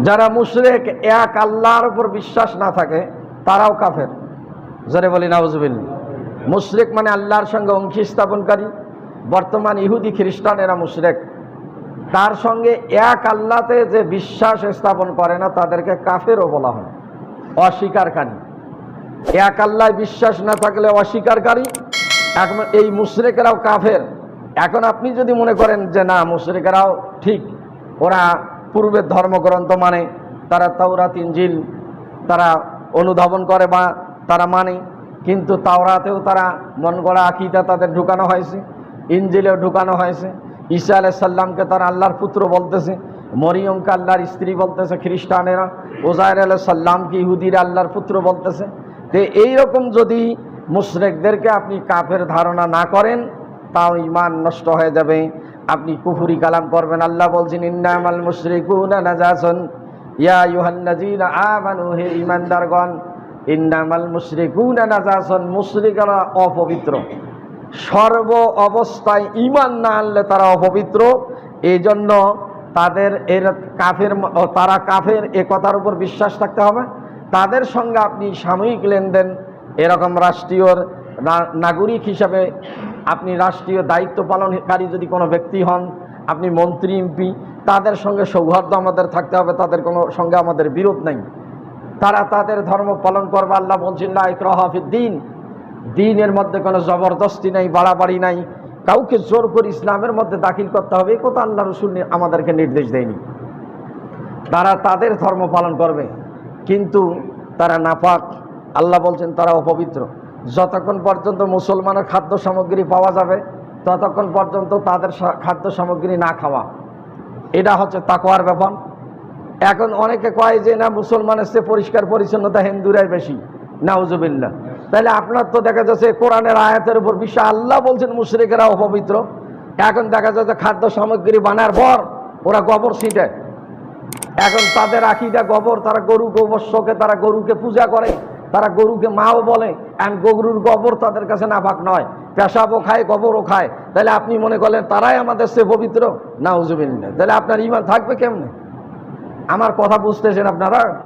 যারা মুশরেক, এক আল্লাহর উপর বিশ্বাস না থাকে, তারাও কাফের। যারে বলি নাউজবিল মুশরেক মানে আল্লাহর সঙ্গে অংশী স্থাপনকারী। বর্তমান ইহুদি খ্রিস্টান এরা মুশরেক। তার সঙ্গে এক আল্লাতে যে বিশ্বাস স্থাপন করে না, তাদেরকে কাফেরও বলা হয়। অস্বীকারকারী। এক আল্লাহ বিশ্বাস না থাকলে অস্বীকারকারী। এখন এই মুশরেকেরাও কাফের। এখন আপনি যদি মনে করেন যে না, মুশরেকেরাও ঠিক, ওরা পূর্বের ধর্মগ্রন্থ মানে তারা তাওরাত ইঞ্জিল তারা অনুধাবন করে বা তারা মানে কিন্তু তাওরাতেও তারা মন গড়া আকিদা তাদের ঢুকানো হয়েছে ইঞ্জিলেও ঢুকানো হয়েছে, ঈসা আলাইসাল্লামকে তারা আল্লাহর পুত্র বলতেছে, মরিয়মকে আল্লাহর স্ত্রী বলতেছে, খ্রিস্টানেরা ওজায়ের আলাহ সাল্লামকে ইহুদিরা আল্লাহর পুত্র বলতেছে। তো এইরকম যদি মুশরেকদেরকে আপনি কাফের ধারণা না করেন, তাও ইমান নষ্ট হয়ে যাবে। আপনি কুফুরি কালাম করবেন। আল্লাহ বলছেন, ইন্নামাল মুশরিকুনা নাজাসুন। ইয়া ইউহান্নাজিনা আমানু, হে ইমানদারগণ ইন্নামাল মুশরিকুনা নাজাসুন। মুশরিকরা অপবিত্র। সর্ব অবস্থায় ইমান না আনলে তারা অপবিত্র। এই জন্য তাদের এর কাফের তারা কাফের এ কথার উপর বিশ্বাস থাকতে হবে। তাদের সঙ্গে আপনি সাময়িক লেনদেন, এরকম রাষ্ট্রীয় নাগরিক হিসাবে আপনি রাষ্ট্রীয় দায়িত্ব পালনকারী যদি কোনো ব্যক্তি হন, আপনি মন্ত্রী, এমপি, তাদের সঙ্গে সৌহার্দ্য আমাদের থাকতে হবে, তাদের কোনো সঙ্গে আমাদের বিরোধ নেই। তারা তাদের ধর্ম পালন করবে, আল্লাহ বলছেন না দিন। দিনের মধ্যে কোনো জবরদস্তি নাই, বাড়াবাড়ি নাই। কাউকে জোর করে ইসলামের মধ্যে দাখিল করতে হবে, এই কথা আল্লাহ রসুল আমাদেরকে নির্দেশ দেয়নি। তারা তাদের ধর্ম পালন করবে, কিন্তু তারা নাপাক আল্লাহ বলছেন, তারা অপবিত্র। যতক্ষণ পর্যন্ত মুসলমানের খাদ্য সামগ্রী পাওয়া যাবে, ততক্ষণ পর্যন্ত তাদের খাদ্য সামগ্রী না খাওয়া। এটা হচ্ছে তাকওয়ার ব্যাপার। এখন অনেকে কয় যে, না, মুসলমানের চেয়ে পরিষ্কার পরিচ্ছন্নতা হিন্দুরাই বেশি। নাউজুবিল্লা তাহলে আপনার তো দেখা যাচ্ছে কোরআনের আয়াতের উপর বিশ্ব আল্লাহ বলছেন, মুশরিকেরা অপবিত্র। এখন দেখা যাচ্ছে খাদ্য সামগ্রী বানার পর ওরা গোবর ছিটে। এখন তাদের আকিদা গোবর, তারা গরু গোবর শোকে তারা গরুকে পূজা করে। তারা গরুকে মাও বলে আর গরুর গোবর তাদের কাছে নাফাক নয়। পেশাবও খায়, গোবরও খায়। তাহলে আপনি মনে করলেন, তারাই আমাদের সে পবিত্র? না উজুবিন তাহলে আপনার ইমান থাকবে কেমনে? আমার কথা বুঝতেছেন আপনারা?